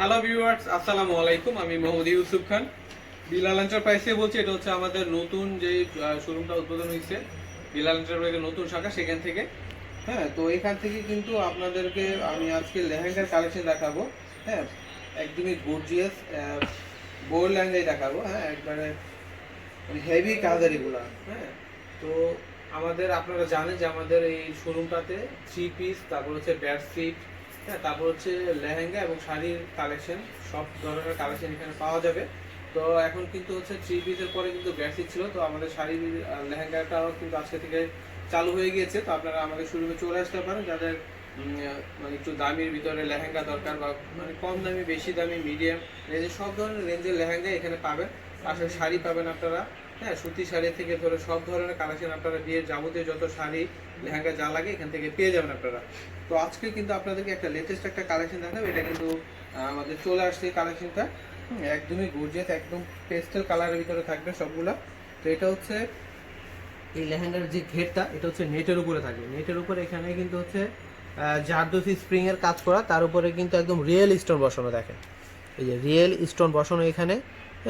Hello viewers আসসালামু আলাইকুম আমি মোহাম্মদ ইউসুফ খান। বিলাল এন্টারপ্রাইসে বলছি, এটা হচ্ছে আমাদের নতুন যে শোরুমটা উদ্বোধন হয়েছে বিলাল এন্টারপ্রাইজের নতুন শাখা সেখান থেকে। হ্যাঁ তো এখান থেকে কিন্তু আপনাদেরকে আমি আজকে লেহেঙ্গার কালেকশন দেখাবো। হ্যাঁ একদমই গর্জিয়াস বোর লেহেঙ্গাই দেখাবো। হ্যাঁ একবারে হেভি কাজের এগুলা হ্যাঁ তো আমাদের আপনারা জানেন যে আমাদের এই শোরুমটাতে থ্রি পিস তারপর হচ্ছে বেডশিট হ্যাঁ তারপর হচ্ছে লেহেঙ্গা এবং শাড়ির কালেকশন সব ধরনের কালেকশন এখানে পাওয়া যাবে। তো এখন কিন্তু হচ্ছে থ্রি পিসের পরে কিন্তু বেডশিট ছিল তো আমাদের শাড়ি আহ, লেহেঙ্গাটাও কিন্তু আজকে থেকে চালু হয়ে গিয়েছে। তো আপনারা আমাদের শোরুমে চলে আসতে পারেন। যাদের মানে একটু দামির ভিতরে লেহেঙ্গা দরকার বা মানে কম দামি বেশি দামি মিডিয়াম রেঞ্জের সব ধরনের রেঞ্জের লেহেঙ্গা এখানে পাবেন। আসলে শাড়ি পাবেন আপনারা। হ্যাঁ সুতি শাড়ি থেকে ধরে সব ধরনের কালেকশন আপনারা বিয়ের যাবতীয় যত শাড়ি, লেহেঙ্গা যা লাগে এখান থেকে পেয়ে যাবেন আপনারা। তো আজকে কিন্তু আপনাদেরকে একটা লেটেস্ট একটা কালেকশন দেখাবো, এটা কিন্তু আমাদের চলে আসছে কালেকশনটা একদমই গর্জিয়াস একদম পেস্টেল কালারের ভিতরে থাকবে সবগুলা। তো এটা হচ্ছে, এই লেহেঙ্গার যে ঘেরটা, এটা হচ্ছে নেটের উপরে থাকে নেটের উপরে এখানে কিন্তু হচ্ছে জারদোসি স্প্রিং এর কাজ করা, তার উপরে কিন্তু একদম রিয়েল স্টোন বসানো দেখেন। এই যে রিয়েল স্টোন বসানো এখানে।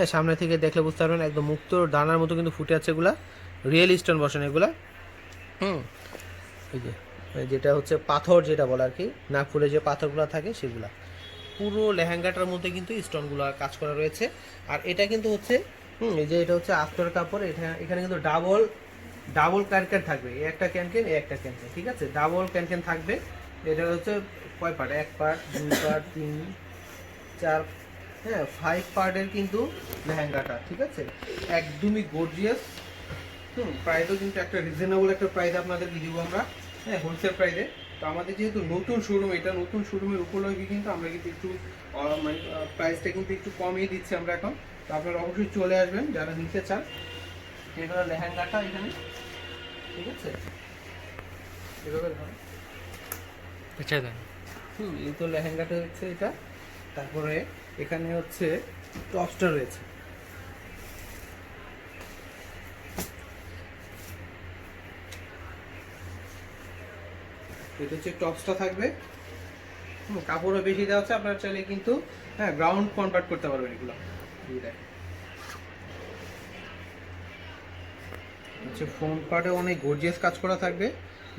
সামনে থেকে দেখলে বুঝতে পারবেন, একদম মুক্ত ডানার মতো কিন্তু ফুটে আছে এগুলা। রিয়েল স্টোন বসানো এগুলা। হুম। এই যে যেটা হচ্ছে পাথর যেটা বলে আর কি নাগপুরে যে পাথরগুলো থাকে সেগুলা। পুরো লেহেঙ্গাটার মধ্যে কিন্তু স্টোনগুলো কাজ করা রয়েছে। আর এটা কিন্তু হচ্ছে, হুম, এই যে এটা হচ্ছে আফটার কাপড়, এটা এখানে কিন্তু ডাবল ডাবল ক্যানকেন থাকবে। এই একটা ক্যানকেন এই একটা ক্যানকেন ঠিক আছে? ডাবল ক্যানকেন থাকবে। এটা হচ্ছে কয় পার্ট? এক পার্ট, দুই পার্ট, তিন, চার হ্যাঁ ফাইভ পার্টের কিন্তু লেহেঙ্গাটা ঠিক আছে? একদমই গর্জিয়াস হুম প্রাইসও কিন্তু একটা রিজনেবল একটা প্রাইস আপনাদেরকে দিব আমরা হ্যাঁ হোলসেল প্রাইসে তো আমাদের যেহেতু নতুন শোরুম এটা নতুন শোরুমের উপলক্ষে কিন্তু আমরা কিন্তু একটু মানে প্রাইসটা কিন্তু একটু কমিয়ে দিচ্ছি আমরা এখন। তো আপনারা অবশ্যই চলে আসবেন যারা নিতে চান। এটা হলো লেহেঙ্গাটা এখানে ঠিক আছে? এভাবে ধরো। আচ্ছা হুম এই তো লেহেঙ্গাটা হচ্ছে এটা। তারপরে এখানে হচ্ছে টপসটা রয়েছে। এটা হচ্ছে টপসটা থাকবে। কাপড়ও বেশি দেওয়া হচ্ছে আপনারা চাইলে কিন্তু হ্যাঁ গ্রাউন্ড কনভার্ট করতে পারবেন এগুলো। হচ্ছে ফ্রন্ট পার্টে অনেক গর্জিয়াস কাজ করা থাকবে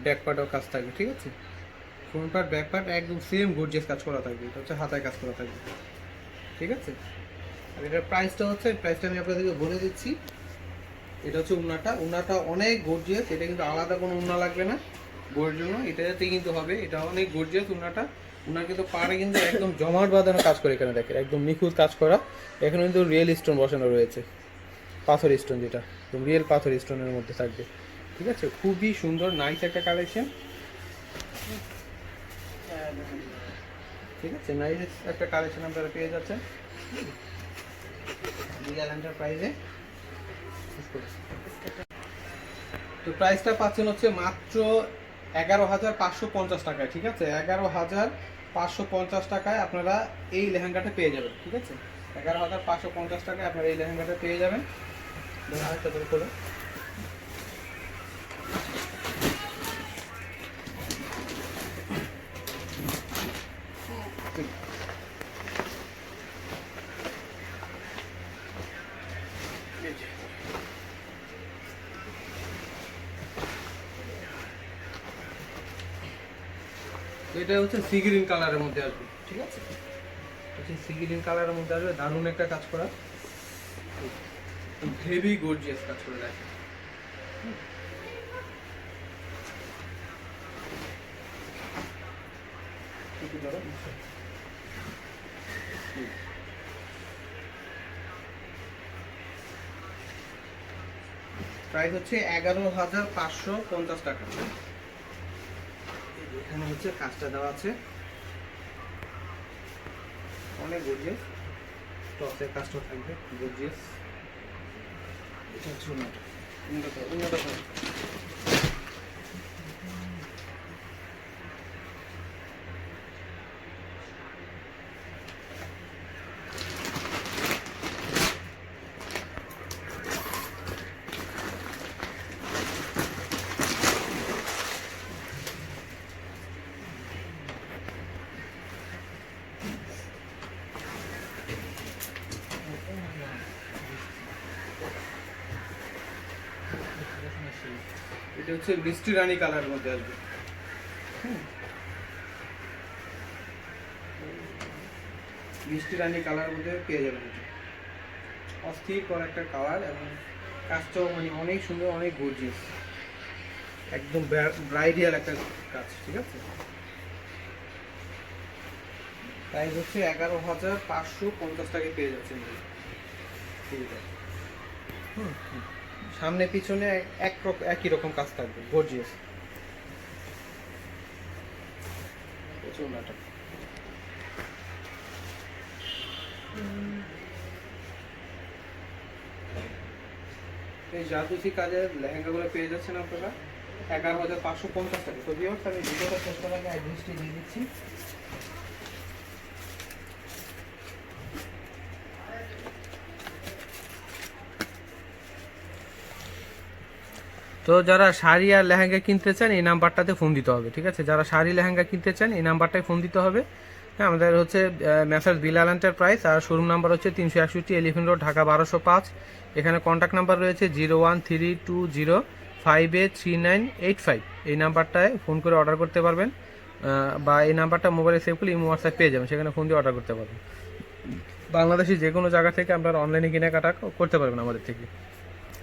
ব্যাক পার্টেও কাজ থাকবে, ঠিক আছে? ফ্রন্ট পার্ট ব্যাক পার্ট একদম সেম গর্জিয়াস কাজ করা থাকবে। এটা হচ্ছে হাতায় কাজ করা থাকবে। ঠিক আছে? আর এটার প্রাইসটা হচ্ছে প্রাইসটা আমি আপনাদেরকে বলে দিচ্ছি। এটা হচ্ছে উন্নাটা। উন্নাটা অনেক গর্জিয়াস এটা কিন্তু আলাদা কোনো উন্না লাগবে না। বইয়ের জন্য এটাতে কিন্তু হবে, এটা অনেক গর্জিয়াস উন্নাটা। উনার কিন্তু পাড়ে কিন্তু একদম জমাট বাঁধানো কাজ করে এখানে দেখেন, একদম নিখুঁত কাজ করা। এখানে কিন্তু রিয়েল স্টোন বসানো রয়েছে। পাথর স্টোন যেটা, একদম রিয়েল পাথর স্টোনের মধ্যে থাকবে। ঠিক আছে? খুবই সুন্দর নাইস একটা কালেকশন ঠিক আছে নাইস একটা কালেকশন আপনারা পেয়ে যাচ্ছেন। রিয়াল এন্টারপ্রাইজে তো প্রাইসটা পাচ্ছেন হচ্ছে মাত্র এগারো হাজার পাঁচশো পঞ্চাশ টাকায়, ঠিক আছে? এগারো হাজার পাঁচশো পঞ্চাশ টাকায় আপনারা এই লেহেঙ্গাটা পেয়ে যাবেন, ঠিক আছে? এগারো হাজার পাঁচশো পঞ্চাশ টাকায় আপনারা এই লেহেঙ্গাটা পেয়ে যাবেন। আরেকটা ধরে এটা হচ্ছে সি গ্রিন কালারের মধ্যে আসবে, ঠিক আছে হচ্ছে সি গ্রিন কালারের মধ্যে আসবে, দারুণ একটা কাজ করা হেভি গর্জিয়াস কাজ করে। হুম। প্রাইস হচ্ছে এগারো হাজার পাঁচশো পঞ্চাশ টাকা এখানে হচ্ছে কাজটা দেওয়া আছে। অনেক গর্জিয়াস। টপের কাজটা থাকবে, গর্জিয়াস। এটা হচ্ছে উন্নত। উন্নত। উন্নত। এটা হচ্ছে মিষ্টি রানী কালারের মধ্যে আসবে। মিষ্টি রানী কালারের মধ্যে পেয়ে যাবেন এটা। অস্থির করা একটা কালার এবং কাজটাও মানে অনেক সুন্দর অনেক গর্জিয়াস একদম ব্রাইডিয়াল একটা কাজ ঠিক আছে? প্রাইস হচ্ছে এগারো হাজার পাঁচশো পঞ্চাশ টাকায় পেয়ে যাচ্ছেন। ঠিক আছে হুম, হুম। সামনে পিছনে এক একই রকম কাজ থাকবে গর্জিয়াস এই জাদুসি কাজের লেহেঙ্গাগুলো পেয়ে যাচ্ছেন আপনারা। এগারো হাজার পাঁচশো পঞ্চাশ টাকা। তো আমি ভিডিওটা শেষ করার আগে অ্যাড্রেসটি দিয়ে দিচ্ছি। তো যারা শাড়ি আর লেহেঙ্গা কিনতে চান, এই নাম্বারটাতে ফোন দিতে হবে, ঠিক আছে? যারা শাড়ি, লেহেঙ্গা কিনতে চান, এই নাম্বারটায় ফোন দিতে হবে। হ্যাঁ আমাদের হচ্ছে মেসার্স বিলাল এন্টারপ্রাইজ আর শোরুম নাম্বার হচ্ছে তিনশো একষট্টি এলিফেন্ট রোড ঢাকা বারোশো পাঁচ। এখানে কন্ট্যাক্ট নাম্বার রয়েছে zero one three two zero five eight three nine eight five এই নাম্বারটায় ফোন করে অর্ডার করতে পারবেন বা এই নাম্বারটা মোবাইলে সেভ করলে ইমো হোয়াটসঅ্যাপ পেয়ে যাবেন, সেখানে ফোন দিয়ে অর্ডার করতে পারবেন। বাংলাদেশের যে কোনো জায়গা থেকে আপনারা অনলাইনে কেনাকাটা করতে পারবেন আমাদের থেকে।